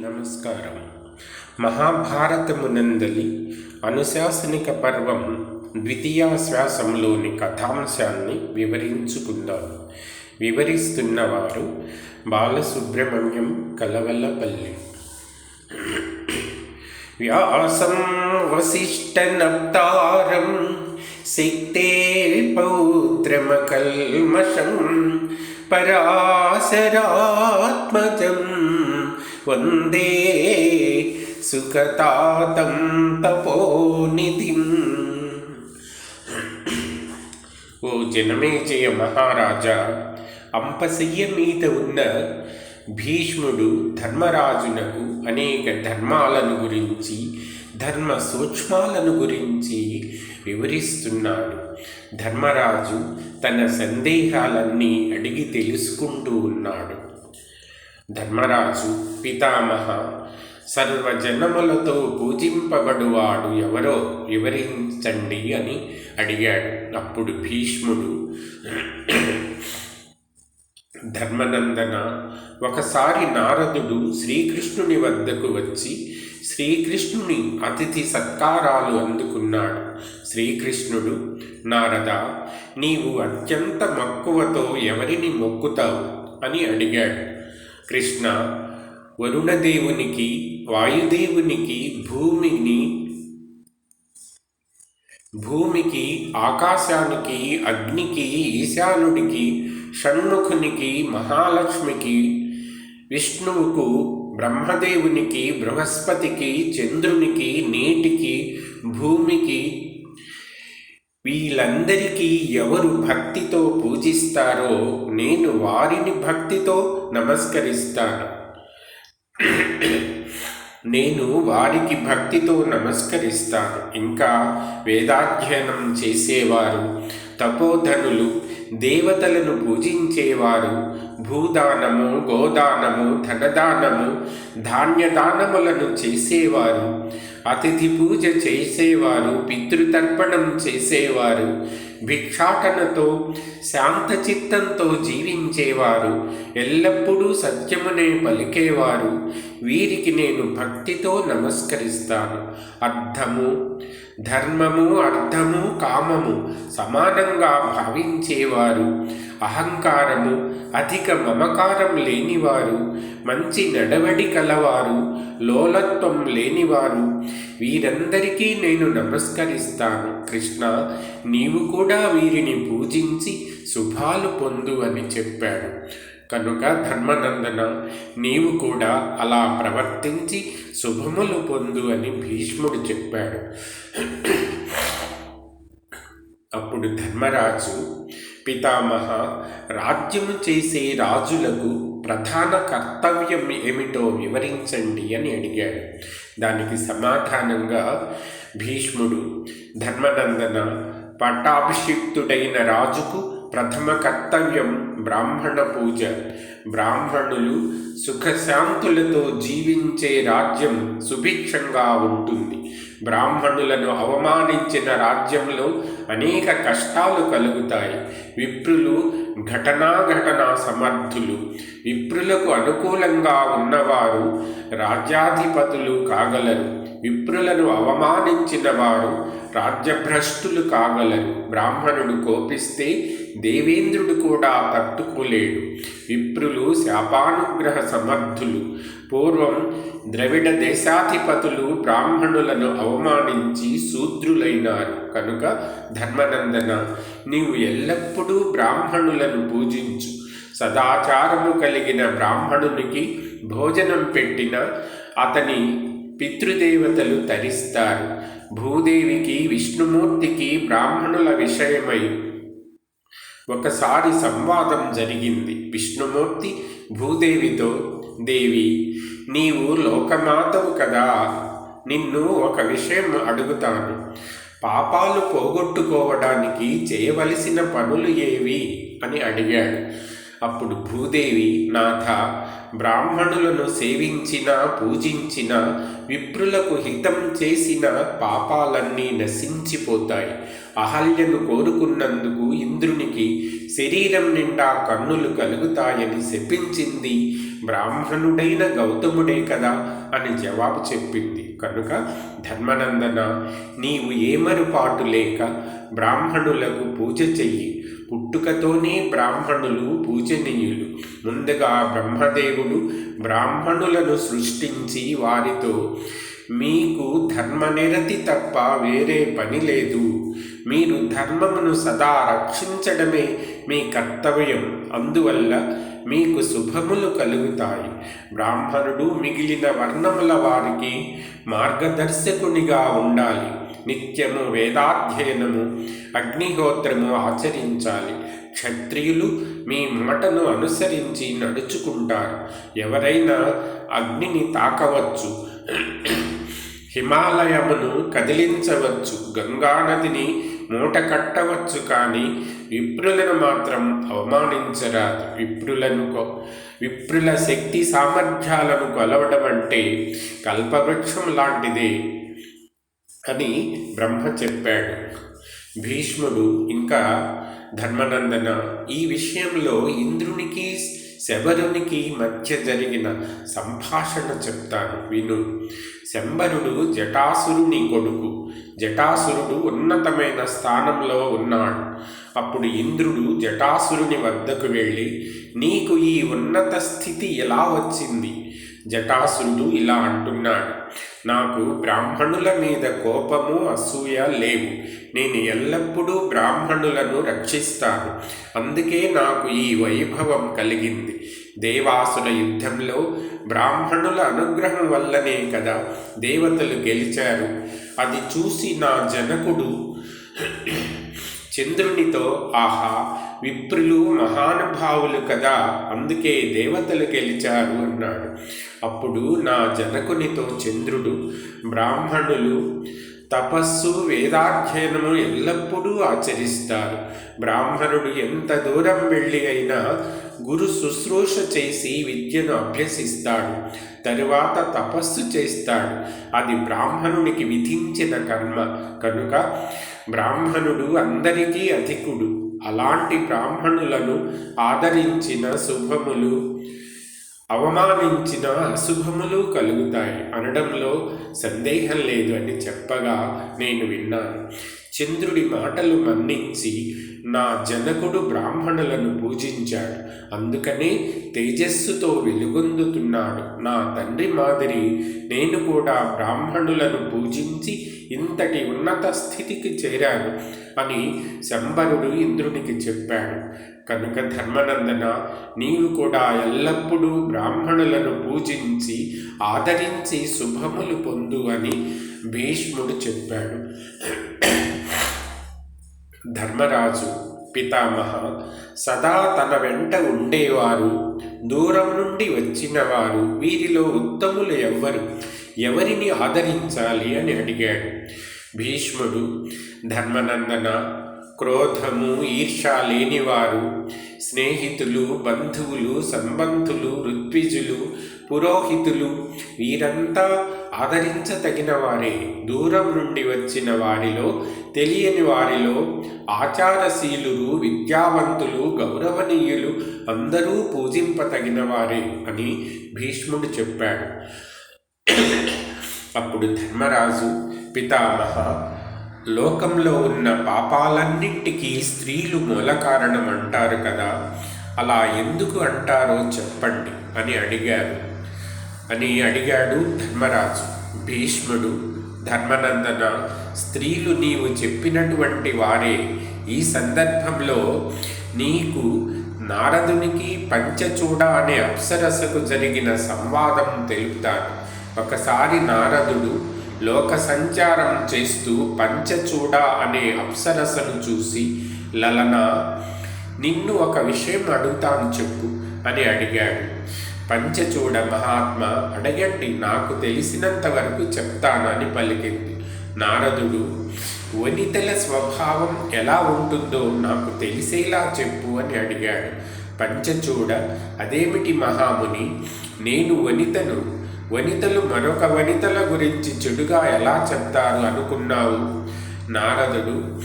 నమస్కారం. మహాభారతమునందలి అనుశాసనిక పర్వం ద్వితీయాశ్వాసంలోని కథాంశాన్ని వివరించుకుందాం. వివరిస్తున్నవారు బాలసుబ్రహ్మణ్యం కలవలపల్లి. వ్యాసం వసిష్ఠనప్తారం శక్తే పౌత్రమకల్మషం పరాశరాత్మజం వందే సుఖతాతం తపోనిధిం. ఓ జనమేజయ మహారాజా అంపశయ్య మీద ఉన్న భీష్ముడు ధర్మరాజునకు అనేక ధర్మాలను గురించి ధర్మ సూక్ష్మాలను గురించి వివరిస్తున్నాడు. ధర్మరాజు తన సందేహాలన్నీ అడిగి తెలుసుకుంటూ ఉన్నాడు. ధర్మరాజు పితామహ సర్వజనములతో పూజింపబడువాడు ఎవరో వివరించండి అని అడిగాడు. అప్పుడు భీష్ముడు ధర్మనందన ఒకసారి నారదుడు శ్రీకృష్ణుని వద్దకు వచ్చి శ్రీకృష్ణుని అతిథి సత్కారాలు అందుకున్నాడు. శ్రీకృష్ణుడు నారద నీవు అత్యంత మక్కువతో ఎవరిని మొక్కుతావు? అని అడిగాడు. కృష్ణ వరుణదేవునికి వాయుదేవునికి భూమిని భూమికి ఆకాశానికి అగ్నికి ఈశానుడికి షణ్ముఖునికి మహాలక్ష్మికి విష్ణువుకు బ్రహ్మదేవునికి బృహస్పతికి చంద్రునికి నీటికి భూమికి వీళ్ళందరికీ ఎవరు భక్తితో పూజిస్తారో నేను వారిని భక్తితో నమస్కరిస్తాను. నేను వారికి భక్తితో నమస్కరిస్తాను. ఇంకా వేదాధ్యయనం చేసేవారు తపోధనులు దేవతలను పూజించేవారు భూదానము గోదానము ధనదానము ధాన్యదానములను చేసేవారు అతిథి పూజ చేసేవారు పితృతర్పణం చేసేవారు భిక్షాటనతో శాంతచిత్తంతో జీవించేవారు ఎల్లప్పుడూ సత్యమునే పలికేవారు. వీరికి నేను భక్తితో నమస్కరిస్తాను. అర్థము ధర్మము అర్థము కామము సమానంగా భావించేవారు. అహంకారము అధిక మమకారం లేనివారు. మంచి నడవడి కలవారు. లోలత్వం లేనివారు. వీరందరికీ నేను నమస్కరిస్తాను. కృష్ణ నీవు కూడా వీరిని పూజించి శుభాలు పొందు అని చెప్పాడు. కనుక ధర్మనందన నీవు కూడా అలా ప్రవర్తించి శుభములు పొందు అని భీష్ముడు చెప్పాడు. అప్పుడు ధర్మరాజు పితామహ రాజ్యము చేసే రాజులకు ప్రధాన కర్తవ్యం ఏమిటో వివరించండి అని అడిగాడు. దానికి సమాధానంగా భీష్ముడు ధర్మనందన పట్టాభిషిక్తుడైన రాజుకు ప్రథమ కర్తవ్యం బ్రాహ్మణ పూజ. బ్రాహ్మణులు సుఖశాంతులతో జీవించే రాజ్యం సుభిక్షంగా ఉంటుంది. బ్రాహ్మణులను అవమానించిన రాజ్యంలో అనేక కష్టాలు కలుగుతాయి. విప్రులు ఘటనాఘటన సమర్థులు. విప్రులకు అనుకూలంగా ఉన్నవారు రాజ్యాధిపతులు కాగలరు. విప్రులను అవమానించిన వారు రాజ్యభ్రష్టులు కాగలరు. బ్రాహ్మణుడు కోపిస్తే దేవేంద్రుడు కూడా తట్టుకోలేడు. విప్రులు శాపానుగ్రహ సమర్థులు. పూర్వం ద్రవిడ దేశాధిపతులు బ్రాహ్మణులను అవమానించి శూద్రులైనారు. కనుక ధర్మనందన నీవు ఎల్లప్పుడూ బ్రాహ్మణులను పూజించు. సదాచారము కలిగిన బ్రాహ్మణునికి భోజనం పెట్టిన అతని పితృదేవతలు తరిస్తారు. భూదేవికి విష్ణుమూర్తికి బ్రాహ్మణుల విషయమై ఒకసారి సంవాదం జరిగింది. విష్ణుమూర్తి భూదేవితో దేవి నీవు లోకమాతవు కదా. నిన్ను ఒక విషయం అడుగుతాను. పాపాలు పోగొట్టుకోవడానికి చేయవలసిన పనులు ఏవి? అని అడిగాడు. అప్పుడు భూదేవి నాథ బ్రాహ్మణులను సేవించిన పూజించిన విప్రులకు హితం చేసిన పాపాలన్నీ నశించిపోతాయి. అహల్యను కోరుకున్నందుకు ఇంద్రునికి శరీరం నిండా కన్నులు కలుగుతాయని శపించింది బ్రాహ్మణుడైన గౌతముడే కదా అని జవాబు చెప్పింది. కనుక ధర్మనందన నీవు ఏమరుపాటు లేక బ్రాహ్మణులకు పూజ చెయ్యి. పుట్టుకతోనే బ్రాహ్మణులు పూజనీయులు. ముందుగా బ్రహ్మదేవుడు బ్రాహ్మణులను సృష్టించి వారితో మీకు ధర్మనిరతి తప్ప వేరే పని లేదు. మీరు ధర్మమును సదా రక్షించడమే మీ కర్తవ్యం. అందువల్ల మీకు శుభములు కలుగుతాయి. బ్రాహ్మణుడు మిగిలిన వర్ణముల వారికి మార్గదర్శకునిగా ఉండాలి. నిత్యము వేదాధ్యయనము అగ్నిహోత్రము ఆచరించాలి. క్షత్రియులు మీ మాటను అనుసరించి నడుచుకుంటారు. ఎవరైనా అగ్నిని తాకవచ్చు హిమాలయమును కదిలించవచ్చు గంగానదిని మూట కట్టవచ్చు కానీ విప్రులను మాత్రం అవమానించరాదు. విప్రులను విప్రుల శక్తి సామర్థ్యాలను కొలవడం అంటే కల్పవృక్షం లాంటిదే అని బ్రహ్మ చెప్పాడు. భీష్ముడు ఇంకా ధర్మనందన ఈ విషయంలో ఇంద్రునికి శబరునికి మధ్య జరిగిన సంభాషణ చెప్తాను విను. శంబరుడు జటాసురుని కొడుకు. జటాసురుడు ఉన్నతమైన స్థానంలో ఉన్నాడు. అప్పుడు ఇంద్రుడు జటాసురుని వద్దకు వెళ్ళి నీకు ఈ ఉన్నత స్థితి ఎలా వచ్చింది? జటాసుడు ఇలా అంటున్నాడు నాకు బ్రాహ్మణుల మీద కోపము అసూయ లేవు. నేను ఎల్లప్పుడూ బ్రాహ్మణులను రక్షిస్తాను. అందుకే నాకు ఈ వైభవం కలిగింది. దేవాసుల యుద్ధంలో బ్రాహ్మణుల అనుగ్రహం వల్లనే కదా దేవతలు గెలిచారు. అది చూసి నా జనకుడు చంద్రునితో ఆహా విప్రులు మహానుభావులు కదా అందుకే దేవతలు గెలిచారు అన్నాడు. అప్పుడు నా జనకునితో చంద్రుడు బ్రాహ్మణులు తపస్సు వేదాధ్యయనము ఎల్లప్పుడూ ఆచరిస్తారు. బ్రాహ్మణుడు ఎంత దూరం వెళ్ళి అయినా గురు శుశ్రూష చేసి విద్యను అభ్యసిస్తాడు. తరువాత తపస్సు చేస్తాడు. అది బ్రాహ్మణునికి విధించిన కర్మ. కనుక బ్రాహ్మణుడు అందరికీ అధికుడు. అలాంటి బ్రాహ్మణులను ఆదరించిన శుభములు అవమానించిన అశుభములు కలుగుతాయి. అనడంలో సందేహం లేదు అని చెప్పగా నేను విన్నాను. చంద్రుడి మాటలు మన్నించి నా జనకుడు బ్రాహ్మణులను పూజించాడు. అందుకనే తేజస్సుతో వెలుగొందుతున్నాడు. నా తండ్రి మాదిరి నేను కూడా బ్రాహ్మణులను పూజించి ఇంతటి ఉన్నత స్థితికి చేరాను అని శంబరుడు ఇంద్రునికి చెప్పాడు. కనుక ధర్మనందన నీవు కూడా ఎల్లప్పుడూ బ్రాహ్మణులను పూజించి ఆదరించి శుభములు పొందు అని భీష్ముడు చెప్పాడు. ధర్మరాజు పితామహ సదా తన వెంట ఉండేవారు. దూరం నుండి వచ్చినవారు వీరిలో ఉత్తములు ఎవ్వరు. ఎవరిని ఆదరించాలి అని అడిగాడు. భీష్ముడు ధర్మనందన క్రోధము ఈర్ష లేనివారు స్నేహితులు బంధువులు సంబంధులు ఋత్విజులు పురోహితులు వీరంతా ఆదరించతగిన వారే దూరం నుండి వచ్చిన వారిలో తెలియని వారిలో ఆచారశీలురు విద్యావంతులు గౌరవనీయులు అందరూ పూజింపతగిన వారే అని భీష్ముడు చెప్పాడు. అప్పుడు ధర్మరాజు పితామహ లోకంలో ఉన్న పాపాలన్నింటికీ స్త్రీలు మూల కారణం అంటారు కదా అలా ఎందుకు అంటారో చెప్పండి అని అడిగారు. అని అడిగాడు ధర్మరాజు. భీష్ముడు ధర్మనందన స్త్రీలు నీవు చెప్పినటువంటి వారే ఈ సందర్భంలో నీకు నారదునికి పంచచూడ అనే అప్సరసకు జరిగిన సంవాదం తెలుపుతాను. ఒకసారి నారదుడు లోక సంచారం చేస్తూ పంచచూడ అనే అప్సరసను చూసి లలన నిన్ను ఒక విషయం అడుగుతాను చెప్పు అని అడిగాడు. పంచచూడ మహాత్మ అడగండి నాకు తెలిసినంత వరకు చెప్తానని పలికింది. నారదుడు వనితల స్వభావం ఎలా ఉంటుందో నాకు తెలిసేలా చెప్పు అని అడిగాడు. పంచచూడ అదేమిటి మహాముని నేను వనితను వనితలు మరొక వనితల గురించి చెడుగా ఎలా చెప్తారు అనుకున్నావు? నారదుడు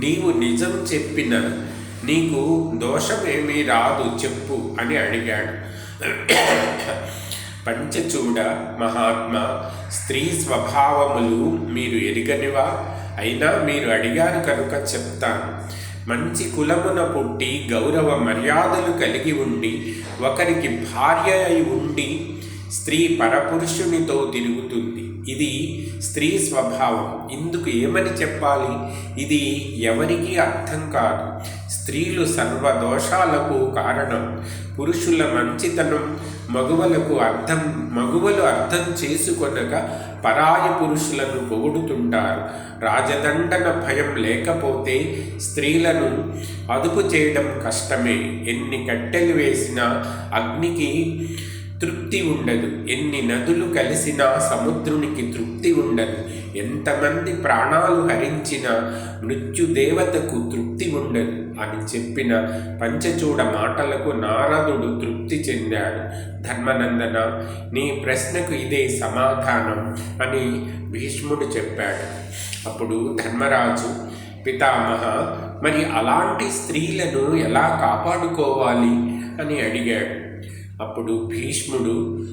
నీవు నిజం చెప్పిన నీకు దోషమేమీ రాదు చెప్పు అని అడిగాడు. పంచచూడ మహాత్మ స్త్రీ స్వభావములు మీరు ఎరిగనివా? అయినా మీరు అడిగారు కనుక చెప్తాను. మంచి కులమున పుట్టి గౌరవ మర్యాదలు కలిగి ఉండి ఒకరికి భార్య అయి ఉండి స్త్రీ పరపురుషునితో తిరుగుతుంది. ఇది స్త్రీ స్వభావం. ఇందుకు ఏమని చెప్పాలి? ఇది ఎవరికీ అర్థం కాదు. స్త్రీలు సర్వదోషాలకు కారణం. పురుషుల మంచితనం మగువలకు అర్థం మగువలు అర్థం చేసుకొనక పరాయి పురుషులను పొగుడుతుంటారు. రాజదండన భయం లేకపోతే స్త్రీలను అదుపు చేయడం కష్టమే. ఎన్ని కట్టెలు వేసినా అగ్నికి తృప్తి ఉండదు. ఎన్ని నదులు కలిసినా సముద్రునికి తృప్తి ఉండదు. ఎంతమంది ప్రాణాలు హరించిన మృత్యుదేవతకు తృప్తి ఉండదు. అని చెప్పిన పంచచూడ మాటలకు నారదుడు తృప్తి చెందాడు. ధర్మనందన నీ ప్రశ్నకు ఇదే సమాధానం అని భీష్ముడు చెప్పాడు. అప్పుడు ధర్మరాజు పితామహ మరి అలాంటి స్త్రీలను ఎలా కాపాడుకోవాలి అని అడిగాడు. అప్పుడు భీష్ముడు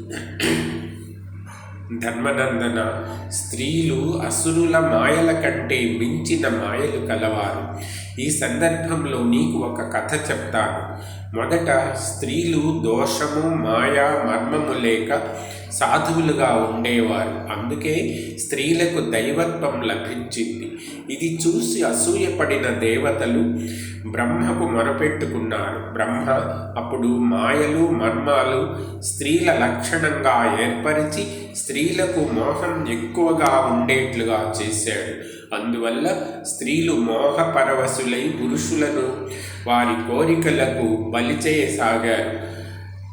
ధర్మనందన స్త్రీలు అసురుల మాయల కంటే మించిన మాయలు కలవారు. ఈ సందర్భంలో నీకు ఒక కథ చెప్తాను. మొదట స్త్రీలు దోషము మాయ మర్మము లేక సాధువులుగా ఉండేవారు. అందుకే స్త్రీలకు దైవత్వం లభించింది. ఇది చూసి అసూయపడిన దేవతలు బ్రహ్మకు మొరపెట్టుకున్నారు. బ్రహ్మ అప్పుడు మాయలు మర్మాలు స్త్రీల లక్షణంగా ఏర్పరిచి స్త్రీలకు మోహం ఎక్కువగా ఉండేట్లుగా చేశాడు. అందువల్ల స్త్రీలు మోహపరవశులై పురుషులను వారి కోరికలకు బలి చేయసాగారు.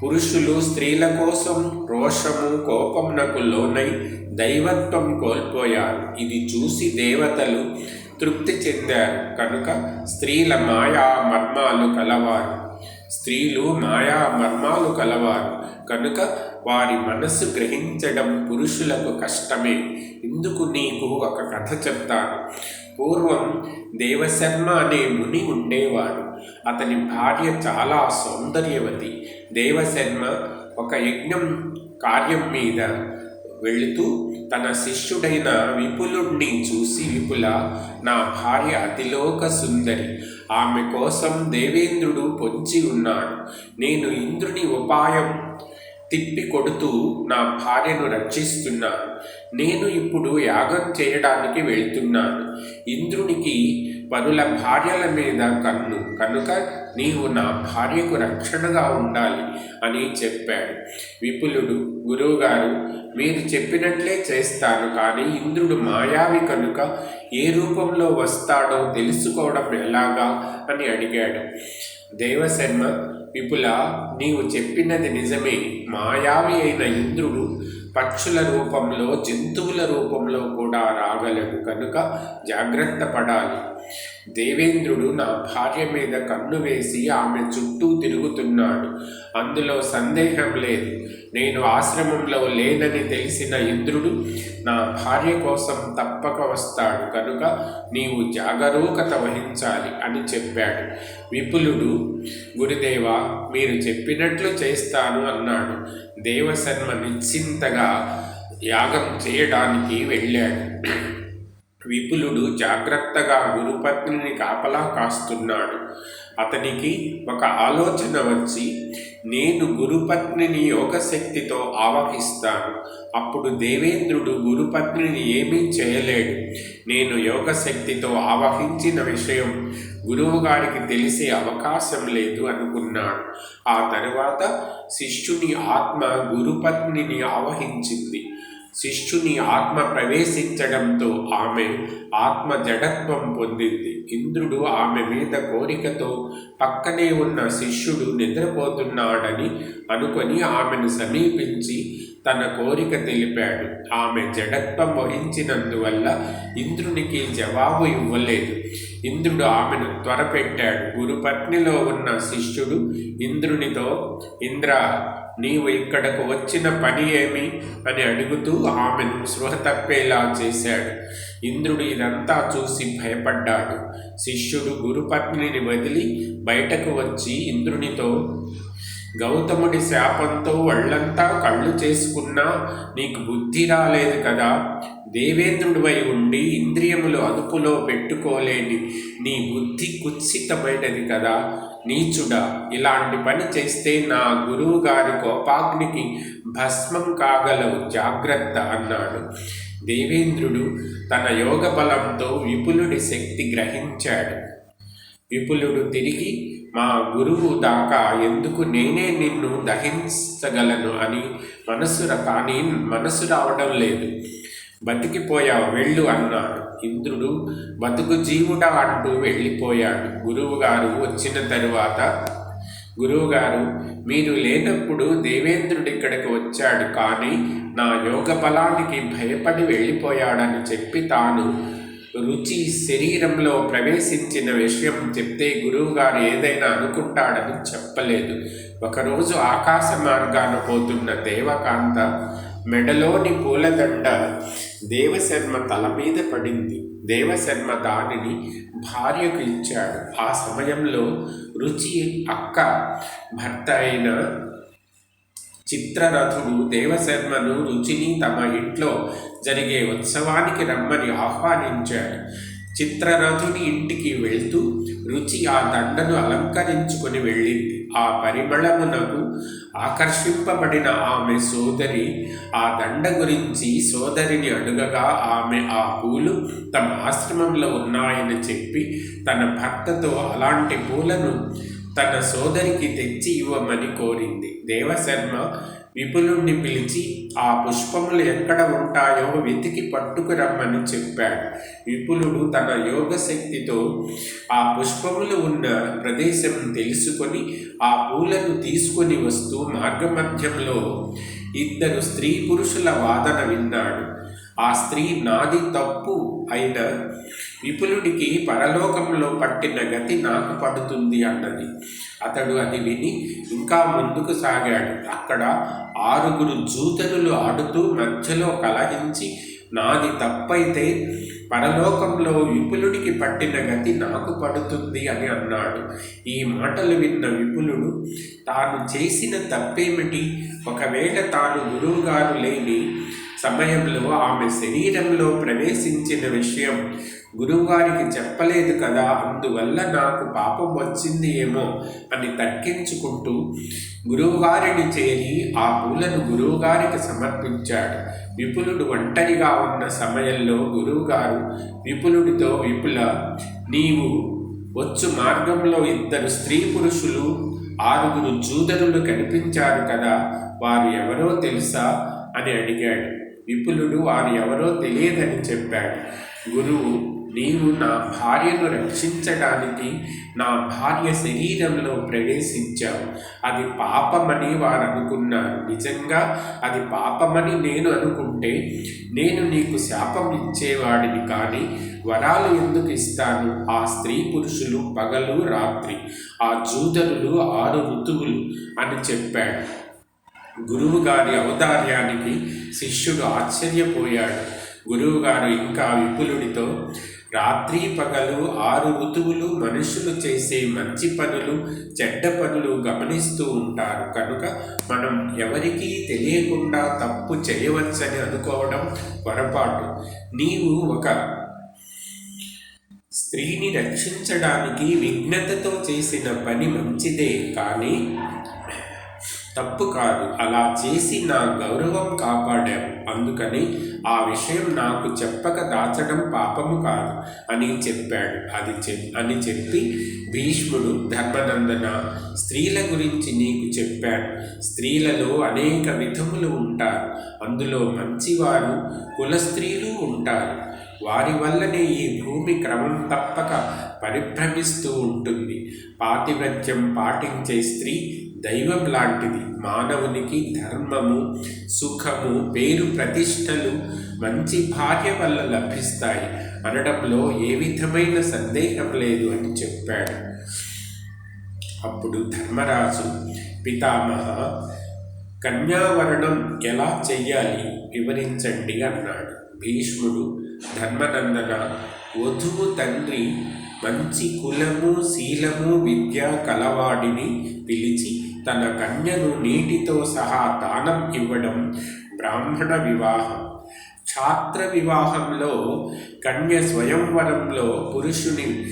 పురుషులు స్త్రీల కోసం రోషము కోపమునకు లోనై దైవత్వం కోల్పోయారు. ఇది చూసి దేవతలు తృప్తి చెందారు. కనుక స్త్రీల మాయా మర్మాలు కలవారు. స్త్రీలు మాయా మర్మాలు కలవారు. కనుక వారి మనస్సు గ్రహించడం పురుషులకు కష్టమే. ఇందుకు నీకు ఒక కథ చెప్తాను. పూర్వం దేవశర్మ అనే ముని ఉండేవాడు. అతని భార్య చాలా సౌందర్యవతి. దేవశర్మ ఒక యజ్ఞం కార్యం మీద వెళుతూ తన శిష్యుడైన విపులుణ్ణి చూసి విపుల నా భార్య అతిలోక సుందరి. ఆమె కోసం దేవేంద్రుడు పొంచి ఉన్నాడు. నేను ఇంద్రుని ఉపాయం తిప్పి కొడుతూ నా భార్యను రక్షిస్తున్నాను నేను ఇప్పుడు యాగం చేయడానికి వెళ్తున్నాను. ఇంద్రునికి పనుల భార్యల మీద కన్ను. కనుక నీవు నా భార్యకు రక్షణగా ఉండాలి అని చెప్పాడు. విపులుడు గురువుగారు మీరు చెప్పినట్లే చేస్తాను. కానీ ఇంద్రుడు మాయావి కనుక ఏ రూపంలో వస్తాడో తెలుసుకోవడం ఎలాగా అని అడిగాడు. దేవశర్మ విపుల నీవు చెప్పినది నిజమే. మాయావి అయిన ఇంద్రుడు పక్షుల రూపంలో జంతువుల రూపంలో కూడా రాగలడు. కనుక జాగ్రత్త పడాలి. దేవేంద్రుడు నా భార్య మీద కన్ను వేసి ఆమె చుట్టూ తిరుగుతున్నాడు. అందులో సందేహం లేదు. నేను ఆశ్రమంలో లేనని తెలిసిన ఇంద్రుడు నా భార్య కోసం తప్పక వస్తాడు. కనుక నీవు జాగరూకత వహించాలి అని చెప్పాడు. విపులుడు గురుదేవ మీరు చెప్పినట్లు చేస్తాను అన్నాడు. దేవశర్మ నిశ్చింతగా యాగం చేయడానికి వెళ్ళాడు. విపులుడు జాగ్రత్తగా గురుపత్నిని కాపలా కాస్తున్నాడు. అతనికి ఒక ఆలోచన వచ్చి నేను గురుపత్నిని యోగశక్తితో ఆవహిస్తాను. అప్పుడు దేవేంద్రుడు గురుపత్నిని ఏమీ చేయలేడు. నేను యోగశక్తితో ఆవహించిన విషయం గురువుగారికి తెలిసే అవకాశం లేదు అనుకున్నాడు. ఆ తరువాత శిష్యుని ఆత్మ గురుపత్నిని ఆవహించింది. శిష్యుని ఆత్మ ప్రవేశించడంతో ఆమె ఆత్మ జడత్వం పొందింది. ఇంద్రుడు ఆమె మీద కోరికతో పక్కనే ఉన్న శిష్యుడు నిద్రపోతున్నాడని అనుకొని ఆమెను సమీపించి తన కోరిక తెలిపాడు. ఆమె జడత్వం వహించినందువల్ల ఇంద్రునికి జవాబు ఇవ్వలేదు. ఇంద్రుడు ఆమెను త్వరపెట్టాడు. గురుపత్నిలో ఉన్న శిష్యుడు ఇంద్రునితో ఇంద్ర నీవు ఇక్కడకు వచ్చిన పని ఏమి? అని అడుగుతూ ఆమెను స్పృహ తప్పేలా చేశాడు. ఇంద్రుడు ఇదంతా చూసి భయపడ్డాడు. శిష్యుడు గురుపత్నిని వదిలి బయటకు వచ్చి ఇంద్రునితో గౌతముడి శాపంతో వాళ్ళంతా కళ్ళు చేసుకున్నా నీకు బుద్ధి రాలేదు కదా. దేవేంద్రుడివై ఉండి ఇంద్రియములు అదుపులో పెట్టుకోలేని నీ బుద్ధి కుత్సితమైనది కదా. నీచుడా ఇలాంటి పని చేస్తే నా గురువు గారి కోపాగ్నికి భస్మం కాగలవు. జాగ్రత్త అన్నాడు. దేవేంద్రుడు తన యోగ బలంతో విపులుడి శక్తి గ్రహించాడు. విపులుడు తిరిగి మా గురువు దాకా ఎందుకు నేనే నిన్ను దహించగలను అని మనసు కానీ మనసు రావడం లేదు. బతికిపోయావు వెళ్ళు అన్నాడు. ఇంద్రుడు బతుకు జీవుడా అంటూ వెళ్ళిపోయాడు. గురువుగారు వచ్చిన తరువాత గురువుగారు మీరు లేనప్పుడు దేవేంద్రుడు ఇక్కడికి వచ్చాడు కానీ నా యోగ బలానికి భయపడి వెళ్ళిపోయాడని చెప్పి తాను రుచి శరీరంలో ప్రవేశించిన విషయం చెప్తే గురువుగారు ఏదైనా అనుకుంటాడని చెప్పలేదు. ఒకరోజు ఆకాశ మార్గాన పోతున్న దేవకాంత మెడలోని పూలదండ దేవశర్మ తల మీద పడింది. దేవశర్మ దానిని భార్యకు ఇచ్చాడు. ఆ సమయంలో రుచి అక్క భర్త అయిన చిత్రరథుడు దేవశర్మను రుచిని తమ ఇంట్లో జరిగే ఉత్సవానికి రమ్మని ఆహ్వానించాడు. చిత్రరథుని ఇంటికి వెళ్తూ రుచి ఆ దండను అలంకరించుకొని వెళ్ళింది. ఆ పరిమళమునకు ఆకర్షింపబడిన ఆమె సోదరి ఆ దండ గురించి సోదరిని అడుగగా ఆమె ఆ పూలు తమ ఆశ్రమంలో ఉన్నాయని చెప్పి తన భర్తతో అలాంటి పూలను తన సోదరికి తెచ్చి ఇవ్వమని కోరింది. దేవశర్మ విపులుణ్ణి పిలిచి ఆ పుష్పములు ఎక్కడ ఉంటాయో వెతికి పట్టుకురమ్మని చెప్పాడు. విపులుడు తన యోగశక్తితో ఆ పుష్పములు ఉన్న ప్రదేశం తెలుసుకొని ఆ పూలను తీసుకొని వస్తూ మార్గమధ్యంలో ఇద్దరు స్త్రీ పురుషుల వాదన విన్నాడు. ఆ స్త్రీ నాది తప్పు అయిన విపులుడికి పరలోకంలో పట్టిన గతి నాకు పడుతుంది అన్నది. అతడు అది విని ఇంకా ముందుకు సాగాడు. అక్కడ ఆరుగురు జూతరులు ఆడుతూ మధ్యలో కలహించి నాది తప్పైతే పరలోకంలో విపులుడికి పట్టిన గతి నాకు పడుతుంది అని అన్నాడు. ఈ మాటలు విన్న విపులుడు తాను చేసిన తప్పేమిటి? ఒకవేళ తాను గురువుగారు లేని సమయంలో ఆమె శరీరంలో ప్రవేశించిన విషయం గురువుగారికి చెప్పలేదు కదా. అందువల్ల నాకు పాపం వచ్చింది ఏమో అని తగ్గించుకుంటూ గురువుగారిని చేరి ఆ పూలను గురువుగారికి సమర్పించాడు. విపులుడు ఒంటరిగా ఉన్న సమయంలో గురువుగారు విపులుడితో విపుల నీవు వచ్చు మార్గంలో ఇద్దరు స్త్రీ పురుషులు ఆరుగురు జూదరులు కనిపించారు కదా. వారు ఎవరో తెలుసా? అని అడిగాడు. విపులుడు వారు ఎవరో తెలియదని చెప్పాడు. గురువు నీవు నా భార్యను రక్షించడానికి నా భార్య శరీరంలో ప్రవేశించావు. అది పాపమని వారు అనుకున్నారు నిజంగా అది పాపమని నేను అనుకుంటే నేను నీకు శాపం ఇచ్చేవాడిని కానీ వరాలు ఎందుకు ఇస్తాను? ఆ స్త్రీ పురుషులు పగలు రాత్రి ఆ జూదరులు ఆరు ఋతువులు అని చెప్పాడు. గురువుగారి ఔదార్యానికి శిష్యుడు ఆశ్చర్యపోయాడు. గురువుగారు ఇంకా విపులుడితో రాత్రి పగలు ఆరు ఋతువులు మనుషులు చేసే మంచి పనులు చెడ్డ పనులు గమనిస్తూ ఉంటారు. కనుక మనం ఎవరికీ తెలియకుండా తప్పు చేయవచ్చని అనుకోవడం పొరపాటు. నీవు ఒక స్త్రీని రక్షించడానికి విఘ్నతతో చేసిన పని మంచిదే. కానీ తప్పు కాదు. అలా చేసి నా గౌరవం కాపాడావు. అందుకని ఆ విషయం నాకు చెప్పక దాచడం పాపము కాదు అని చెప్పాడు. అది చె అని చెప్పి భీష్ముడు ధర్మనందన స్త్రీల గురించి నీకు చెప్పాడు. స్త్రీలలో అనేక విధములు ఉంటారు. అందులో మంచివారు కుల స్త్రీలు ఉంటారు. వారి వల్లనే ఈ భూమి క్రమం తప్పక పరిభ్రమిస్తూ ఉంటుంది. పాతివ్రత్యం పాటించే స్త్రీ దైవం లాంటిది. మానవునికి ధర్మము సుఖము పేరు ప్రతిష్టలు మంచి భార్య వల్ల లభిస్తాయి. అనడంలో ఏ విధమైన సందేహం లేదు అని చెప్పాడు. అప్పుడు ధర్మరాజు పితామహ కన్యావరణం ఎలా చెయ్యాలి వివరించండి అన్నాడు. భీష్ముడు ధర్మనందన వధువు తండ్రి మంచి కులము శీలము విద్య కలవాడిని పిలిచి తన కన్యను నీటితో సహా దానం ఇవ్వడం బ్రాహ్మణ వివాహం. ఛాత్ర వివాహంలో కన్య స్వయంవరంలో పురుషుని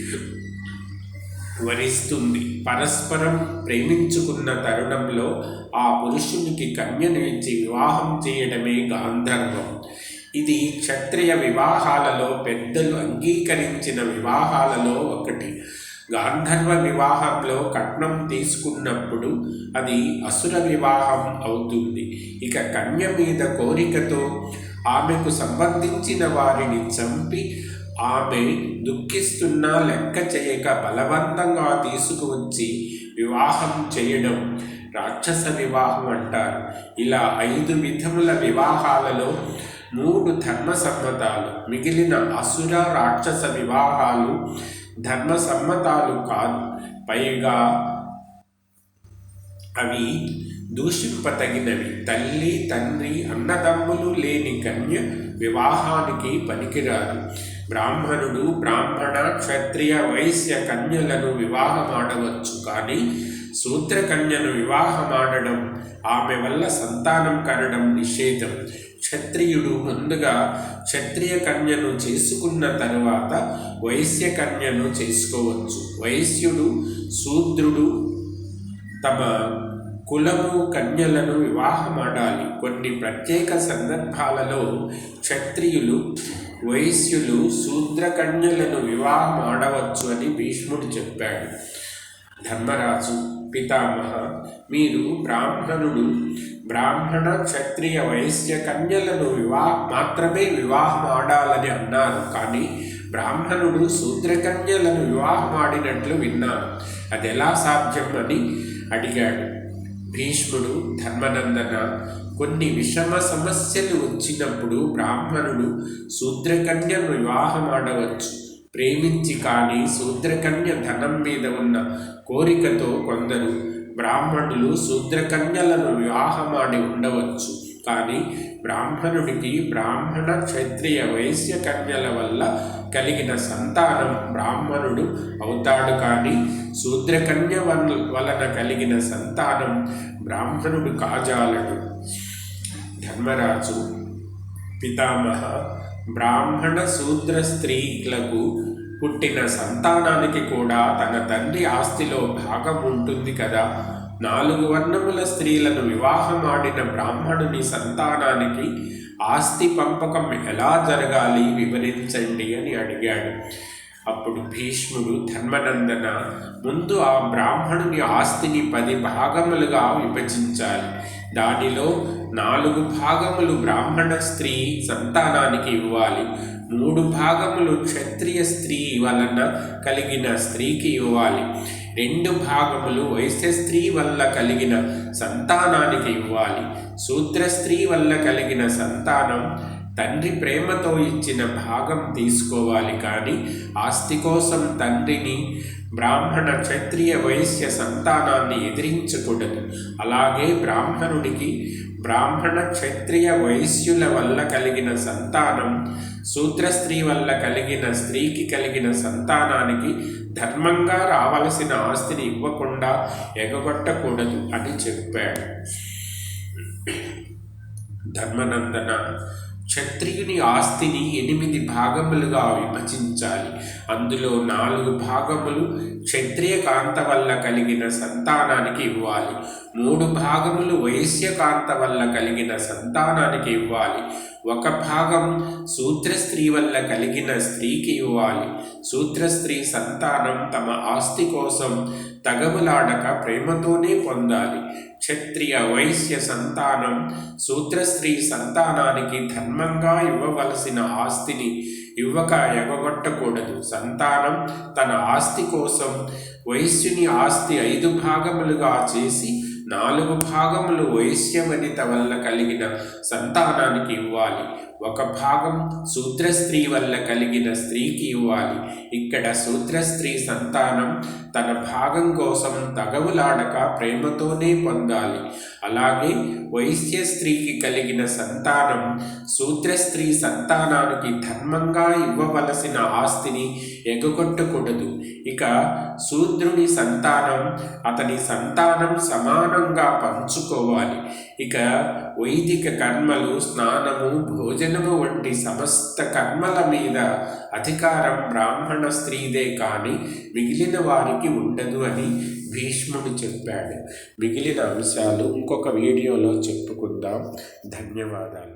వరిస్తుంది. పరస్పరం ప్రేమించుకున్న తరుణంలో ఆ పురుషునికి కన్యను వివాహం చేయడమే గాంధర్వం. ఇది క్షత్రియ వివాహాలలో పెద్దలు అంగీకరించిన వివాహాలలో ఒకటి. గాంధర్వ వివాహంలో కట్నం తీసుకున్నప్పుడు అది అసుర వివాహం అవుతుంది. ఇక కన్య మీద కోరికతో ఆమెకు సంబంధించిన వారిని చంపి ఆమె దుఃఖిస్తున్నా లెక్క చేయక బలవంతంగా తీసుకువచ్చి వివాహం చేయడం రాక్షస వివాహం అంటారు. ఇలా ఐదు విధముల వివాహాలలో మూడు ధర్మ సమ్మతాలు మిగిలిన అసుర రాక్షస వివాహాలు ధర్మ సమ్మతాలు కాదు. పైగా అవి దూషింపతగినవి. తల్లి తండ్రి అన్నదమ్ములు లేని కన్య వివాహానికి పనికిరాదు. బ్రాహ్మణుడు బ్రాహ్మణ క్షత్రియ వైశ్య కన్యలను వివాహమాడవచ్చు. కానీ శూద్రకన్యను వివాహమాడడం ఆమె వల్ల సంతానం కనడం నిషేధం. క్షత్రియుడు ముందుగా క్షత్రియ కన్యను చేసుకున్న తరువాత వైశ్య కన్యను చేసుకోవచ్చు. వైశ్యుడు శూద్రుడు తమ కులము కన్యలను వివాహమాడాలి. కొన్ని ప్రత్యేక సందర్భాలలో క్షత్రియులు వైశ్యులు శూద్ర కన్యలను వివాహమాడవచ్చు అని భీష్ముడు చెప్పాడు. ధర్మరాజు పితామహ మీరు బ్రాహ్మణుడు బ్రాహ్మణ క్షత్రియ వైశ్య కన్యలను వివాహ మాత్రమే వివాహం ఆడాలని అన్నారు కానీ బ్రాహ్మణుడు శూద్రకన్యలను వివాహం ఆడినట్లు విన్నాను. అది ఎలా సాధ్యం అని అడిగాడు. భీష్ముడు ధర్మనందన కొన్ని విషమ సమస్యలు వచ్చినప్పుడు బ్రాహ్మణుడు శూద్రకన్యను వివాహం ఆడవచ్చు. ప్రేమించి కానీ శూద్రకన్య ధనం మీద ఉన్న కోరికతో కొందరు బ్రాహ్మణులు శూద్రకన్యలను వివాహమాడి ఉండవచ్చు. కానీ బ్రాహ్మణుడికి బ్రాహ్మణ క్షత్రియ వైశ్య కన్యల వల్ల కలిగిన సంతానం బ్రాహ్మణుడు అవుతాడు. కానీ శూద్రకన్య వలన కలిగిన సంతానం బ్రాహ్మణుడు కాజాలడు. ధర్మరాజు పితామహ బ్రాహ్మణ శూద్ర స్త్రీలకు పుట్టిన సంతానానికి కూడా తన తండ్రి ఆస్తిలో భాగం ఉంటుంది కదా. నాలుగు వర్ణముల స్త్రీలను వివాహమాడిన బ్రాహ్మణుని సంతానానికి ఆస్తి పంపకం ఎలా జరగాలి వివరించండి అని అడిగాడు. అప్పుడు భీష్ముడు ధర్మనందన ముందు ఆ బ్రాహ్మణుని ఆస్తిని పది భాగములుగా విభజించాలి. దానిలో నాలుగు భాగములు బ్రాహ్మణ స్త్రీ సంతానానికి ఇవ్వాలి. మూడు భాగములు క్షత్రియ స్త్రీ వలన కలిగిన స్త్రీకి ఇవ్వాలి. రెండు భాగములు వైశ్య స్త్రీ వల్ల కలిగిన సంతానానికి ఇవ్వాలి. శూద్ర స్త్రీ వల్ల కలిగిన సంతానం తండ్రి ప్రేమతో ఇచ్చిన భాగం తీసుకోవాలి కానీ ఆస్తి కోసం తండ్రిని బ్రాహ్మణ క్షత్రియ వైశ్య సంతానాన్ని ఎదిరించకూడదు. అలాగే బ్రాహ్మణుడికి బ్రాహ్మణ క్షత్రియ వైశ్యుల వల్ల కలిగిన సంతానం శూద్ర స్త్రీ వల్ల కలిగిన స్త్రీకి కలిగిన సంతానానికి ధర్మంగా రావలసిన ఆస్తిని ఇవ్వకుండా ఎగగొట్టకూడదు అని చెప్పాడు. ధర్మనందన క్షత్రియుని ఆస్తిని ఎనిమిది భాగములుగా విభజించాలి. అందులో నాలుగు భాగములు క్షత్రియ కాంత వల్ల కలిగిన సంతానానికి ఇవ్వాలి. మూడు భాగములు వైశ్యకాంత వల్ల కలిగిన సంతానానికి ఇవ్వాలి. ఒక భాగం సూత్ర స్త్రీ వల్ల కలిగిన స్త్రీకి ఇవ్వాలి. సూత్ర స్త్రీ సంతానం తమ ఆస్తి కోసం తగవులాడక ప్రేమతోనే పొందాలి. క్షత్రియ వైశ్య సంతానం సూత్రస్త్రీ సంతానానికి ధర్మంగా ఇవ్వవలసిన ఆస్తిని ఇవ్వక ఎగగొట్టకూడదు. సంతానం తన ఆస్తి కోసం వైశ్యుని ఆస్తి ఐదు భాగములుగా చేసి నాలుగు భాగములు వైశ్యవనిత వల్ల కలిగిన సంతానానికి ఇవ్వాలి. ఒక భాగం శూద్ర స్త్రీ వల్ల కలిగిన స్త్రీకి ఇవ్వాలి. ఇక్కడ శూద్ర స్త్రీ సంతానం తన భాగం కోసం తగవులాడక ప్రేమతోనే పొందాలి. అలాగే వైశ్య స్త్రీకి కలిగిన సంతానం శూద్ర స్త్రీ సంతానానికి ధర్మంగా ఇవ్వవలసిన ఆస్తిని ఎగగొట్టకూడదు. ఇక శూద్రుని సంతానం అతని సంతానం సమానంగా పంచుకోవాలి. ఇక వైదిక కర్మలు స్నానము భోజనము వంటి సమస్త కర్మల మీద అధికారం బ్రాహ్మణ స్త్రీదే కానీ మిగిలిన వారికి ఉండదు అని భీష్ముడు చెప్పాడు. మిగిలిన అంశాలు ఇంకొక వీడియోలో చెప్పుకుందాం. ధన్యవాదాలు.